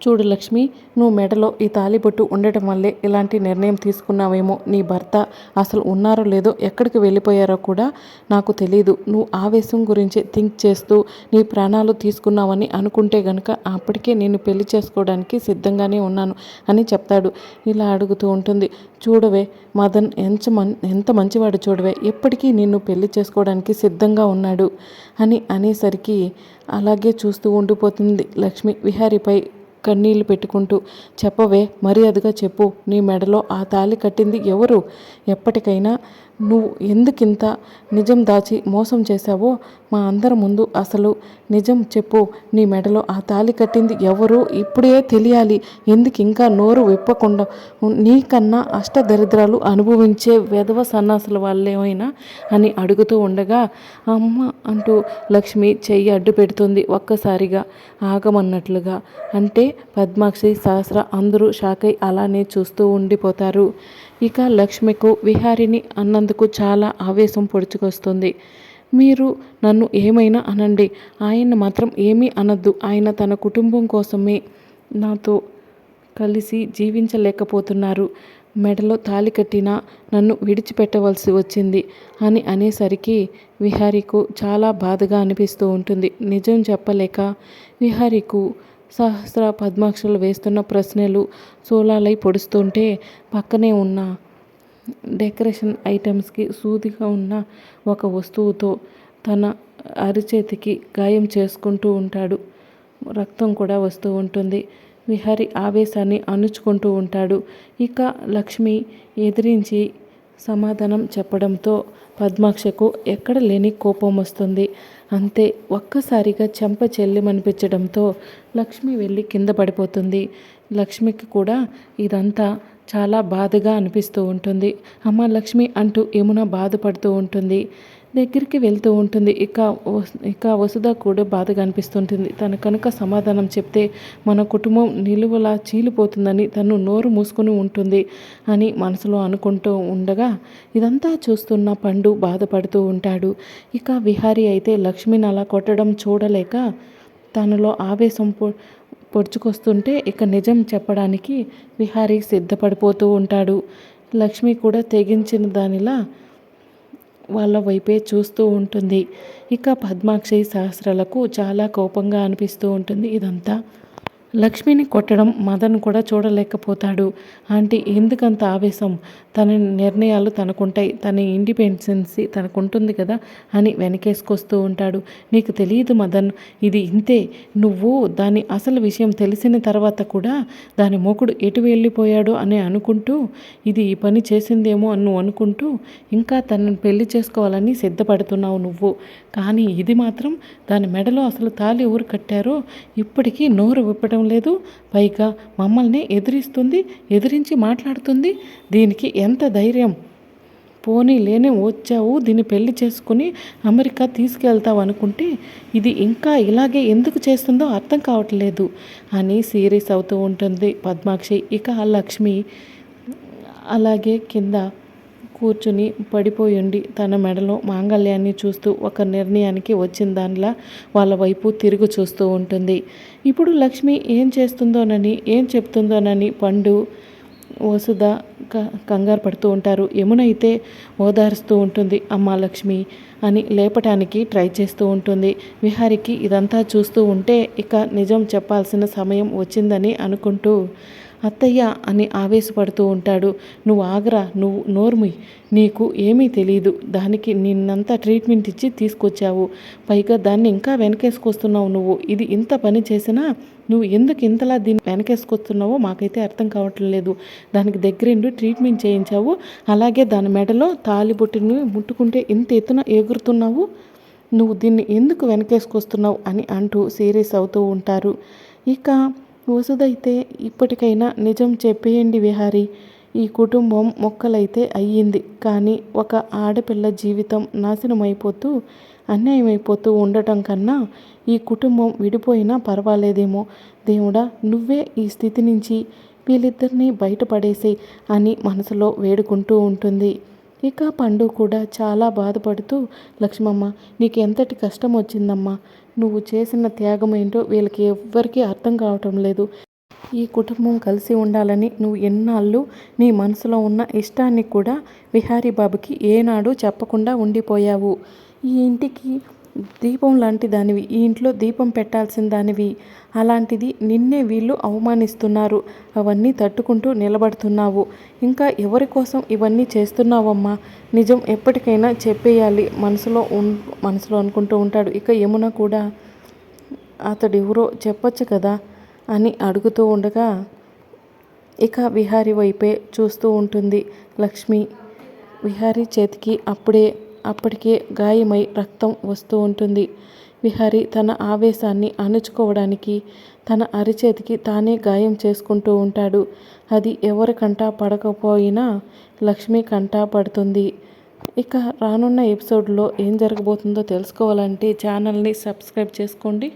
చూడు లక్ష్మి నువ్వు మెడలో ఈ తాళిబొట్టు ఉండటం వల్లే ఇలాంటి నిర్ణయం తీసుకున్నావేమో నీ భర్త అసలు ఉన్నారో లేదో ఎక్కడికి వెళ్ళిపోయారో కూడా నాకు తెలియదు నువ్వు ఆవేశం గురించి థింక్ చేస్తూ నీ ప్రాణాలు తీసుకున్నావని అనుకుంటే గనుక అప్పటికే నేను పెళ్ళి చేసుకోవడానికి సిద్ధంగానే ఉన్నాను అని చెప్తాడు. ఇలా అడుగుతూ ఉంటుంది. చూడవే మదన్ ఎంత మన్ ఎంత మంచివాడు చూడవే ఎప్పటికీ నిన్ను పెళ్ళి చేసుకోవడానికి సిద్ధంగా ఉన్నాడు అని అనేసరికి అలాగే చూస్తూ ఉండిపోతుంది లక్ష్మి. విహారీపై కన్నీళ్ళు పెట్టుకుంటూ చెప్పవే మర్యాదగా చెప్పు నీ మెడలో ఆ తాళి కట్టింది ఎవరు? ఎప్పటికైనా నువ్వు ఎందుకింత నిజం దాచి మోసం చేశావో మా అందరి ముందు అసలు నిజం చెప్పు. నీ మెడలో ఆ తాళి కట్టింది ఎవరు? ఇప్పుడే తెలియాలి. ఎందుకు ఇంకా నోరు విప్పకుండా? నీకన్నా అష్టదరిద్రాలు అనుభవించే వెధవ సన్నాసుల వాళ్ళేమైనా అని అడుగుతూ ఉండగా అమ్మ అంటూ లక్ష్మి చెయ్యి అడ్డు పెడుతుంది ఒక్కసారిగా. ఆగమన్నట్లుగా. అంటే పద్మాక్షి సహస్ర అందరూ షాక్ అలానే చూస్తూ ఉండిపోతారు. ఇక లక్ష్మికు విహారిని అన్నందుకు చాలా ఆవేశం పొడుచుకొస్తుంది. మీరు నన్ను ఏమైనా అనండి. ఆయన మాత్రం ఏమీ అనద్దు. ఆయన తన కుటుంబం కోసమే నాతో కలిసి జీవించలేకపోతున్నారు. మెడలో తాలి కట్టినా నన్ను విడిచిపెట్టవలసి వచ్చింది అని అనేసరికి విహారీకు చాలా బాధగా అనిపిస్తూ ఉంటుంది. నిజం చెప్పలేక విహారీకు సహస్ర పద్మాక్షలు వేస్తున్న ప్రశ్నలు సోలాలై పొడుస్తుంటే పక్కనే ఉన్న డెకరేషన్ ఐటమ్స్కి సూదిగా ఉన్న ఒక వస్తువుతో తన అరిచేతికి గాయం చేసుకుంటూ ఉంటాడు. రక్తం కూడా వస్తూ ఉంటుంది. విహారి ఆవేశాన్ని అణుచుకుంటూ ఉంటాడు. ఇక లక్ష్మి ఎదిరించి సమాధానం చెప్పడంతో పద్మాక్షకు ఎక్కడ లేని కోపం వస్తుంది. అంతే ఒక్కసారిగా చెంప చెల్లిమనిపించడంతో లక్ష్మి వెళ్ళి కింద పడిపోతుంది. లక్ష్మికి కూడా ఇదంతా చాలా బాధగా అనిపిస్తూ ఉంటుంది. అమ్మ లక్ష్మి అంటూ యమున బాధపడుతూ ఉంటుంది. దగ్గరికి వెళ్తూ ఉంటుంది. ఇక ఇక వసుధ కూడా బాధగా అనిపిస్తుంటుంది. తను కనుక సమాధానం చెప్తే మన కుటుంబం నిలువలా చీలిపోతుందని తను నోరు మూసుకుని ఉంటుంది అని మనసులో అనుకుంటూ ఉండగా ఇదంతా చూస్తున్న పండు బాధపడుతూ ఉంటాడు. ఇక విహారి అయితే లక్ష్మిని అలా కొట్టడం చూడలేక తనలో ఆవేశం పొడుచుకొస్తుంటే ఇక నిజం చెప్పడానికి విహారీ సిద్ధపడిపోతూ ఉంటాడు. లక్ష్మి కూడా తెగించిన దానిలా వాళ్ళ వైపే చూస్తూ ఉంటుంది. ఇక పద్మాక్షి సహస్రలకు చాలా కోపంగా అనిపిస్తూ ఉంటుంది. ఇదంతా లక్ష్మిని కొట్టడం మదన్ కూడా చూడలేకపోతాడు. ఆంటీ ఎందుకంత ఆవేశం? తన నిర్ణయాలు తనకుంటాయి. తన ఇండిపెండెన్సీ తనకుంటుంది కదా అని వెనకేసుకొస్తూ ఉంటాడు. నీకు తెలియదు మదన్ ఇది ఇంతే. నువ్వు దాని అసలు విషయం తెలిసిన తర్వాత కూడా దాని మొకుడు ఎటు వెళ్ళిపోయాడు అని అనుకుంటూ ఇది ఈ పని చేసిందేమో అని నువ్వు అనుకుంటూ ఇంకా తనని పెళ్ళి చేసుకోవాలని సిద్ధపడుతున్నావు నువ్వు. కానీ ఇది మాత్రం దాని మెడలో అసలు తాలి ఊరు కట్టారో ఇప్పటికీ నోరు విప్పడం లేదు. పైగా మమ్మల్ని ఎదిరిస్తుంది ఎదిరించి మాట్లాడుతుంది. దీనికి ఎంత ధైర్యం? పోనీ లేనే వచ్చావు దీన్ని పెళ్ళి చేసుకుని అమెరికా తీసుకెళ్తావు అనుకుంటే ఇది ఇంకా ఇలాగే ఎందుకు చేస్తుందో అర్థం కావట్లేదు అని సీరియస్ అవుతూ ఉంటుంది పద్మాక్షి. ఇక లక్ష్మి అలాగే కింద కూర్చుని పడిపోయిండి తన మెడలో మాంగళ్యాన్ని చూస్తూ ఒక నిర్ణయానికి వచ్చిన దానిలా వాళ్ళ వైపు తిరుగు చూస్తూ ఉంటుంది. ఇప్పుడు లక్ష్మి ఏం చేస్తుందోనని ఏం చెప్తుందోనని పండు వసుధ కంగారు పడుతూ ఉంటారు. యమునైతే ఓదారుస్తూ ఉంటుంది. అమ్మ లక్ష్మి అని లేపటానికి ట్రై చేస్తూ ఉంటుంది. విహారికి ఇదంతా చూస్తూ ఉంటే ఇక నిజం చెప్పాల్సిన సమయం వచ్చిందని అనుకుంటూ అత్తయ్య అని ఆవేశపడుతూ ఉంటాడు. నువ్వు ఆగరా నువ్వు నోర్మి నీకు ఏమీ తెలియదు దానికి నిన్నంతా ట్రీట్మెంట్ ఇచ్చి తీసుకొచ్చావు. పైగా దాన్ని ఇంకా వెనకేసుకొస్తున్నావు నువ్వు. ఇది ఇంత పని చేసినా నువ్వు ఎందుకు ఇంతలా దీన్ని వెనకేసుకొస్తున్నావో మాకైతే అర్థం కావట్లేదు దానికి దగ్గరుండి ట్రీట్మెంట్ చేయించావు. అలాగే దాని మెడలో తాలిబొట్టుని ముట్టుకుంటే ఇంత ఎత్తున ఎగురుతున్నావు? నువ్వు దీన్ని ఎందుకు వెనకేసుకొస్తున్నావు అని అంటూ సీరియస్ అవుతూ ఉంటారు. ఇక వసుదైతే ఇప్పటికైనా నిజం చెప్పేయండి విహారి. ఈ కుటుంబం మొక్కలైతే అయ్యింది. కానీ ఒక ఆడపిల్ల జీవితం నాశనమైపోతూ అన్యాయమైపోతూ ఉండటం కన్నా ఈ కుటుంబం విడిపోయినా పర్వాలేదేమో. దేవుడా నువ్వే ఈ స్థితి నుంచి వీళ్ళిద్దరినీ బయటపడేసి అని మనసులో వేడుకుంటూ ఉంటుంది. ఇక పండు కూడా చాలా బాధపడుతూ లక్ష్మమ్మ నీకు ఎంతటి కష్టం వచ్చిందమ్మా? నువ్వు చేసిన త్యాగం ఏంటో వీళ్ళకి ఎవ్వరికీ అర్థం కావటం లేదు. ఈ కుటుంబం కలిసి ఉండాలని నువ్వు ఎన్నాళ్ళు నీ మనసులో ఉన్న ఇష్టాన్ని కూడా విహారీ బాబుకి ఏనాడు చెప్పకుండా ఉండిపోయావు. ఈ ఇంటికి దీపం లాంటి దానివి ఈ ఇంట్లో దీపం పెట్టాల్సిన దానివి. అలాంటిది నిన్నే వీళ్ళు అవమానిస్తున్నారు. అవన్నీ తట్టుకుంటూ నిలబడుతున్నావు. ఇంకా ఎవరి కోసం ఇవన్నీ చేస్తున్నావమ్మా? నిజం ఎప్పటికైనా చెప్పేయాలి. మనసులో ఉన్ మనసులో అనుకుంటూ ఉంటాడు. ఇక యమున కూడా అతడు ఎవరో చెప్పొచ్చు కదా? అని అడుగుతూ ఉండగా ఇక విహారి వైపే చూస్తూ ఉంటుంది. లక్ష్మి విహారీ చేతికి అప్పుడే అప్పటికే గాయమై రక్తం వస్తూ ఉంటుంది. విహారి తన ఆవేశాన్ని అణుచుకోవడానికి తన అరిచేతికి తానే గాయం చేసుకుంటూ ఉంటాడు. అది ఎవరి కంటా పడకపోయినా లక్ష్మి కంటా పడుతుంది. ఇక రానున్న ఎపిసోడ్లో ఏం జరగబోతుందో తెలుసుకోవాలంటే ఛానల్ని సబ్స్క్రైబ్ చేసుకోండి.